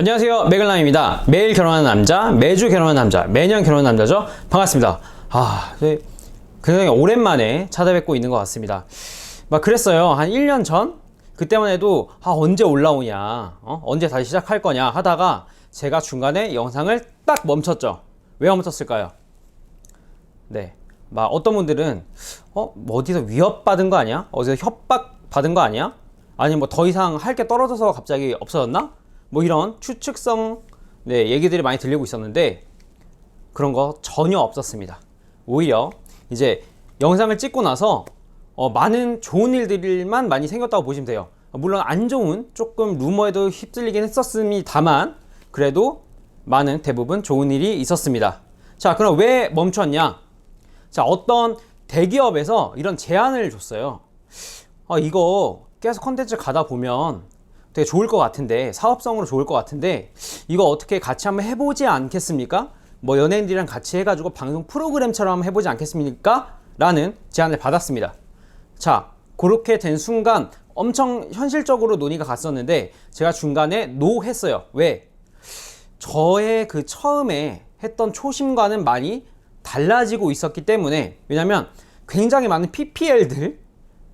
안녕하세요. 매글남입니다. 매일 결혼하는 남자, 매주 결혼하는 남자, 매년 결혼하는 남자죠. 반갑습니다. 아, 네, 굉장히 오랜만에 찾아뵙고 있는 것 같습니다. 막 그랬어요. 한 1년 전? 그때만 해도 아, 언제 올라오냐, 어? 언제 다시 시작할 거냐 하다가 제가 중간에 영상을 딱 멈췄죠. 왜 멈췄을까요? 네. 막 어떤 분들은 어, 뭐 어디서 위협받은 거 아니야? 어디서 협박 받은 거 아니야? 아니 뭐 더 이상 할 게 떨어져서 갑자기 없어졌나? 뭐 이런 추측성 네, 얘기들이 많이 들리고 있었는데 그런 거 전혀 없었습니다. 오히려 이제 영상을 찍고 나서 어, 많은 좋은 일들만 많이 생겼다고 보시면 돼요. 물론 안 좋은 조금 루머에도 휩쓸리긴 했었습니다만 그래도 많은 대부분 좋은 일이 있었습니다. 자, 그럼 왜 멈췄냐? 자, 어떤 대기업에서 이런 제안을 줬어요. 아, 이거 계속 컨텐츠 가다 보면 되게 좋을 것 같은데, 사업성으로 좋을 것 같은데, 이거 어떻게 같이 한번 해보지 않겠습니까? 뭐 연예인들이랑 같이 해가지고 방송 프로그램처럼 한번 해보지 않겠습니까? 라는 제안을 받았습니다. 자, 그렇게 된 순간 엄청 현실적으로 논의가 갔었는데, 제가 중간에 노 했어요. 왜? 저의 그 처음에 했던 초심과는 많이 달라지고 있었기 때문에 왜냐면 굉장히 많은 PPL들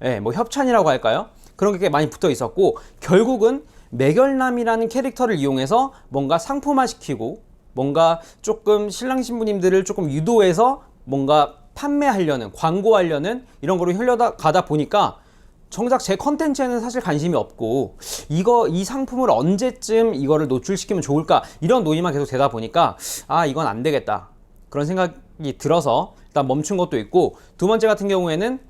예, 뭐 협찬이라고 할까요? 그런 게 많이 붙어 있었고 결국은 매결남이라는 캐릭터를 이용해서 뭔가 상품화 시키고 뭔가 조금 신랑 신부님들을 조금 유도해서 뭔가 판매하려는 광고하려는 이런 거로 흘려가다 보니까 정작 제 컨텐츠에는 사실 관심이 없고 이거 이 상품을 언제쯤 이거를 노출시키면 좋을까? 이런 논의만 계속 되다 보니까 아 이건 안 되겠다. 그런 생각이 들어서 일단 멈춘 것도 있고 두 번째 같은 경우에는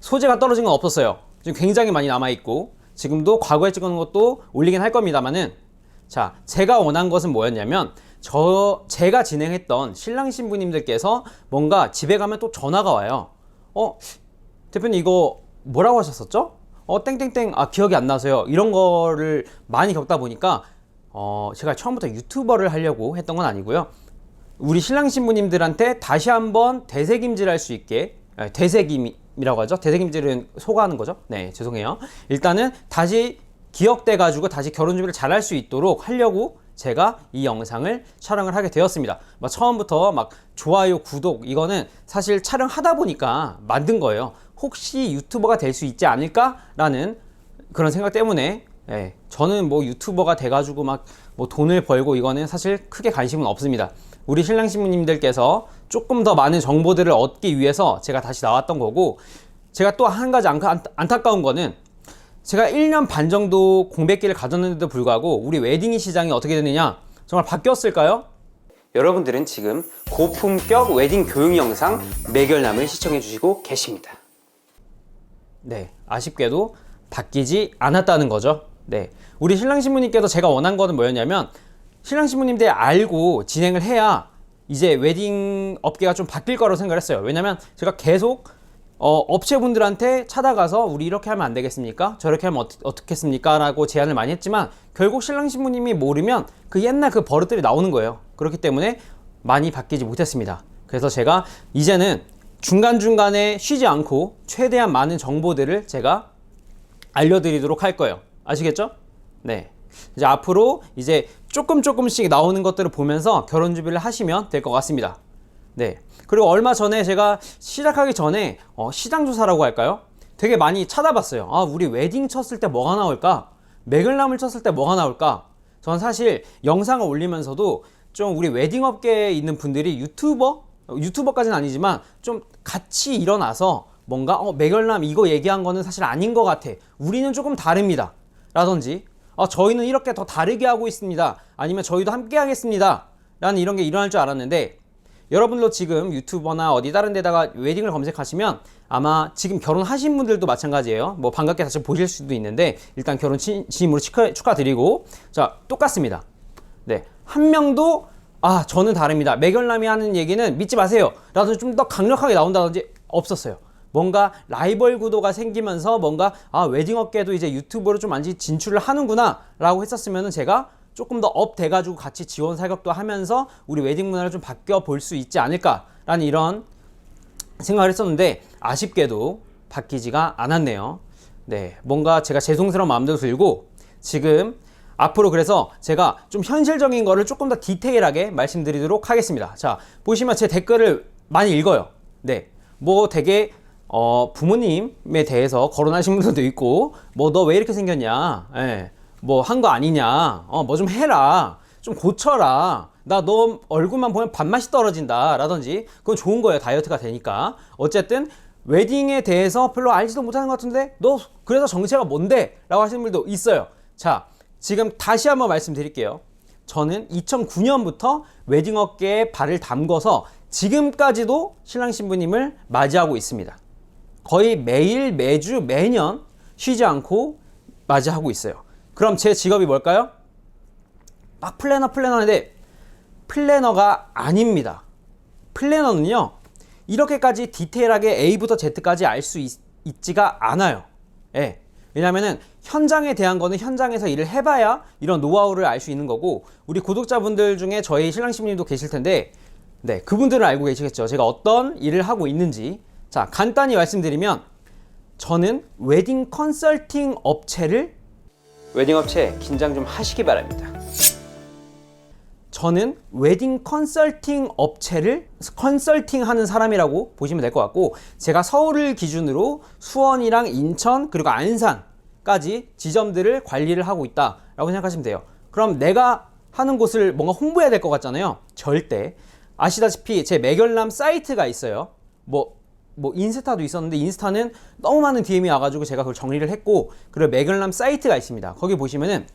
소재가 떨어진 건 없었어요 지금 굉장히 많이 남아 있고 지금도 과거에 찍은 것도 올리긴 할 겁니다만은 자 제가 원한 것은 뭐였냐면 저 제가 진행했던 신랑 신부님들께서 뭔가 집에 가면 또 전화가 와요 어 대표님 이거 뭐라고 하셨었죠? 어, 땡땡땡, 아, 기억이 안 나서요. 이런 거를 많이 겪다 보니까, 어, 제가 처음부터 유튜버를 하려고 했던 건 아니고요. 우리 신랑 신부님들한테 다시 한번 대세김질 할 수 있게, 아, 대세김이라고 하죠. 대세김질은 소가하는 거죠. 네, 죄송해요. 일단은 다시 기억돼 가지고 다시 결혼 준비를 잘 할 수 있도록 하려고 제가 이 영상을 촬영을 하게 되었습니다. 막 처음부터 막 좋아요, 구독, 이거는 사실 촬영하다 보니까 만든 거예요. 혹시 유튜버가 될 수 있지 않을까라는 그런 생각 때문에 예, 저는 뭐 유튜버가 돼가지고 막 뭐 돈을 벌고 이거는 사실 크게 관심은 없습니다. 우리 신랑 신부님들께서 조금 더 많은 정보들을 얻기 위해서 제가 다시 나왔던 거고 제가 또 한 가지 안타, 안타까운 거는 제가 1년 반 정도 공백기를 가졌는데도 불구하고 우리 웨딩 시장이 어떻게 되느냐 정말 바뀌었을까요? 여러분들은 지금 고품격 웨딩 교육 영상 매결남을 시청해 주시고 계십니다. 네, 아쉽게도 바뀌지 않았다는 거죠. 네, 우리 신랑 신부님께서 제가 원한 거는 뭐였냐면 신랑 신부님들 알고 진행을 해야 이제 웨딩 업계가 좀 바뀔 거라고 생각을 했어요. 왜냐면 제가 계속 어, 업체분들한테 찾아가서 우리 이렇게 하면 안 되겠습니까? 저렇게 하면 어떻, 어떻겠습니까? 라고 제안을 많이 했지만 결국 신랑 신부님이 모르면 그 옛날 그 버릇들이 나오는 거예요. 그렇기 때문에 많이 바뀌지 못했습니다. 그래서 제가 이제는 중간중간에 쉬지 않고 최대한 많은 정보들을 제가 알려드리도록 할 거예요. 아시겠죠? 네. 이제 앞으로 이제 조금 조금씩 나오는 것들을 보면서 결혼 준비를 하시면 될 것 같습니다. 네. 그리고 얼마 전에 제가 시작하기 전에 어, 시장 조사라고 할까요? 되게 많이 찾아봤어요. 아, 우리 웨딩 쳤을 때 뭐가 나올까? 매글남을 쳤을 때 뭐가 나올까? 전 사실 영상을 올리면서도 좀 우리 웨딩 업계에 있는 분들이 유튜버? 유튜버까지는 아니지만 좀 같이 일어나서 뭔가 어, 매결남 이거 얘기한 거는 사실 아닌 것 같아. 우리는 조금 다릅니다. 라든지 어, 저희는 이렇게 더 다르게 하고 있습니다. 아니면 저희도 함께 하겠습니다. 라는 이런 게 일어날 줄 알았는데 여러분도 지금 유튜버나 어디 다른 데다가 웨딩을 검색하시면 아마 지금 결혼하신 분들도 마찬가지예요. 뭐 반갑게 다시 보실 수도 있는데 일단 결혼 진심으로 축하, 축하드리고 자 똑같습니다. 네. 한 명도 아 저는 다릅니다. 매결남이 하는 얘기는 믿지 마세요. 라도 좀더 강력하게 나온다든지 없었어요. 뭔가 라이벌 구도가 생기면서 뭔가 아 웨딩 업계도 이제 유튜브로 좀 많이 진출을 하는구나 라고 했었으면은 제가 조금 더 업 돼가지고 같이 지원 사격도 하면서 우리 웨딩 문화를 좀 바뀌어 볼 수 있지 않을까라는 이런 생각을 했었는데 아쉽게도 바뀌지가 않았네요. 네, 뭔가 제가 죄송스러운 마음도 들고 지금 앞으로 그래서 제가 좀 현실적인 거를 조금 더 디테일하게 말씀드리도록 하겠습니다. 자, 보시면 제 댓글을 많이 읽어요. 네. 뭐 되게 어, 부모님에 대해서 거론하신 분들도 있고, 뭐 너 왜 이렇게 생겼냐, 예, 뭐 한 거 아니냐, 어, 뭐 좀 해라, 좀 고쳐라, 나 너 얼굴만 보면 밥맛이 떨어진다, 라든지, 그건 좋은 거예요, 다이어트가 되니까. 어쨌든, 웨딩에 대해서 별로 알지도 못하는 것 같은데, 너 그래서 정체가 뭔데? 라고 하시는 분들도 있어요. 자, 지금 다시 한번 말씀드릴게요. 저는 2009년부터 웨딩업계에 발을 담궈서 지금까지도 신랑 신부님을 맞이하고 있습니다. 거의 매일, 매주, 매년 쉬지 않고 맞이하고 있어요. 그럼 제 직업이 뭘까요? 막 플래너, 플래너 하는데 플래너가 아닙니다. 플래너는요, 이렇게까지 디테일하게 A부터 Z까지 알 수 있지가 않아요. 예. 왜냐면은 현장에 대한 거는 현장에서 일을 해봐야 이런 노하우를 알 수 있는 거고 우리 구독자분들 중에 저희 신랑 신부님도 계실 텐데 네 그분들은 알고 계시겠죠 제가 어떤 일을 하고 있는지 자 간단히 말씀드리면 저는 웨딩 컨설팅 업체를 웨딩 업체 긴장 좀 하시기 바랍니다 저는 웨딩 컨설팅 업체를 컨설팅 하는 사람이라고 보시면 될 것 같고 제가 서울을 기준으로 수원이랑 인천 그리고 안산까지 지점들을 관리를 하고 있다라고 생각하시면 돼요. 그럼 내가 하는 곳을 뭔가 홍보해야 될 것 같잖아요. 절대 아시다시피 제 매결남 사이트가 있어요. 뭐 뭐 인스타도 있었는데 인스타는 너무 많은 DM이 와가지고 제가 그걸 정리를 했고 그리고 매결남 사이트가 있습니다. 거기 보시면은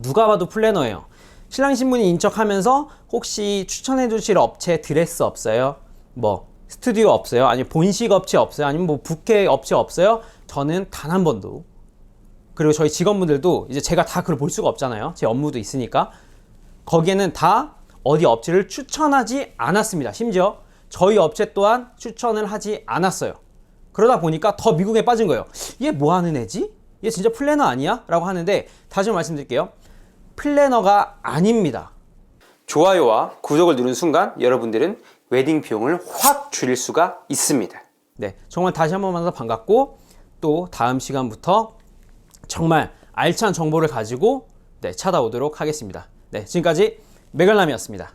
누가 봐도 플래너예요. 신랑 신부님 인척하면서 혹시 추천해 주실 업체 드레스 없어요? 뭐 스튜디오 없어요? 아니면 본식 업체 없어요? 아니면 뭐 부케 업체 없어요? 저는 단 한 번도 그리고 저희 직원분들도 이제 제가 다 그걸 볼 수가 없잖아요. 제 업무도 있으니까 거기에는 다 어디 업체를 추천하지 않았습니다. 심지어 저희 업체 또한 추천을 하지 않았어요. 그러다 보니까 더 미국에 빠진 거예요. 얘 뭐 하는 애지? 얘 진짜 플래너 아니야? 라고 하는데 다시 말씀드릴게요. 플래너가 아닙니다. 좋아요와 구독을 누른 순간 여러분들은 웨딩 비용을 확 줄일 수가 있습니다. 네, 정말 다시 한 번 만나서 반갑고 또 다음 시간부터 정말 알찬 정보를 가지고 네, 찾아오도록 하겠습니다. 네, 지금까지 맥을남이었습니다.